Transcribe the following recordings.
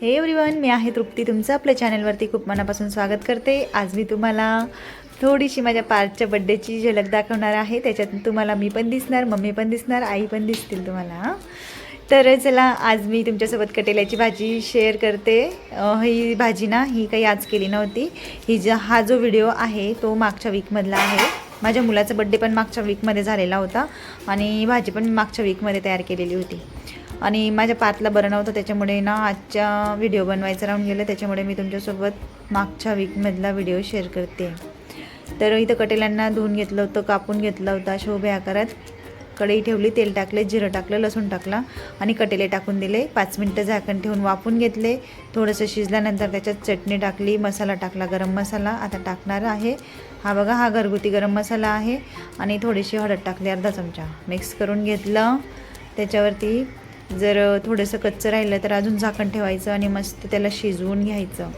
हे एव्हरीवन मी आहे तृप्ती. तुमचं आपल्या चॅनलवरती खूप मनापासून स्वागत करते. आज मी तुम्हाला थोडीशी माझ्या पार्कच्या बड्डेची झलक दाखवणार आहे. त्याच्यात तुम्हाला मी पण दिसणार मम्मी पण दिसणार आई पण दिसतील तुम्हाला. तर चला आज मी तुमच्यासोबत कटेल्याची भाजी शेअर करते. ही भाजी ना ही काही आज केली नव्हती. ही जो हा जो व्हिडिओ आहे तो मागच्या वीकमधला आहे. माझ्या मुलाचा बड्डे पण मागच्या वीकमध्ये झालेला होता. आणि भाजी पण मागच्या वीकमध्ये तयार केलेली होती. आणि माझ्या पातला बरं नव्हतं त्याच्यामुळे ना आजच्या व्हिडिओ बनवायचं राहून गेलं. त्याच्यामुळे मी तुमच्यासोबत मागच्या वीकमधला व्हिडिओ शेअर करते. तर इथं कटेलांना धुवून घेतलं होतं कापून घेतलं होतं शोभे आकारात. कढई ठेवली तेल टाकले जिरं टाकलं लसूण टाकला आणि कटेले टाकून दिले. पाच मिनटं झाकण ठेवून वाफून घेतले. थोडंसं शिजल्यानंतर त्याच्यात चटणी टाकली मसाला टाकला गरम मसाला. आता टाकणार आहे. हा बघा हा घरगुती गरम मसाला आहे. आणि थोडीशी हळद टाकली अर्धा चमचा. मिक्स करून घेतलं. त्याच्यावरती जर थोडंसं कच्चं राहिलं तर अजून झाकण ठेवायचं आणि मस्त त्याला शिजवून घ्यायचं.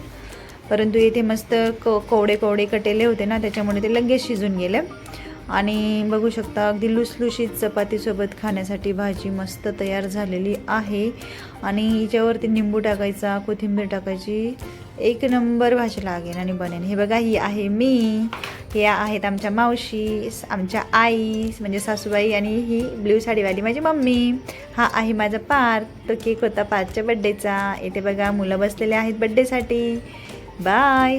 परंतु इथे मस्त क कोवडे कोवडे कटेले होते ना त्याच्यामुळे ते लगेच शिजून गेले. आणि बघू शकता अगदी लुसलुशीत चपातीसोबत खाण्यासाठी भाजी मस्त तयार झालेली आहे. आणि हिच्यावरती निंबू टाकायचा कोथिंबीर टाकायची एक नंबर भाजी लागेल आणि बनेल. हे बघा ही आहे मी. हे आहेत आमच्या मावशी आमच्या आई म्हणजे सासूबाई आणि ही ब्ल्यू साडीवाली माझी मम्मी. हा आहे माझा पार्थ. तो केक होता पार्थच्या बड्डेचा इथे बघा मुलं बसलेले आहेत बड्डेसाठी बाय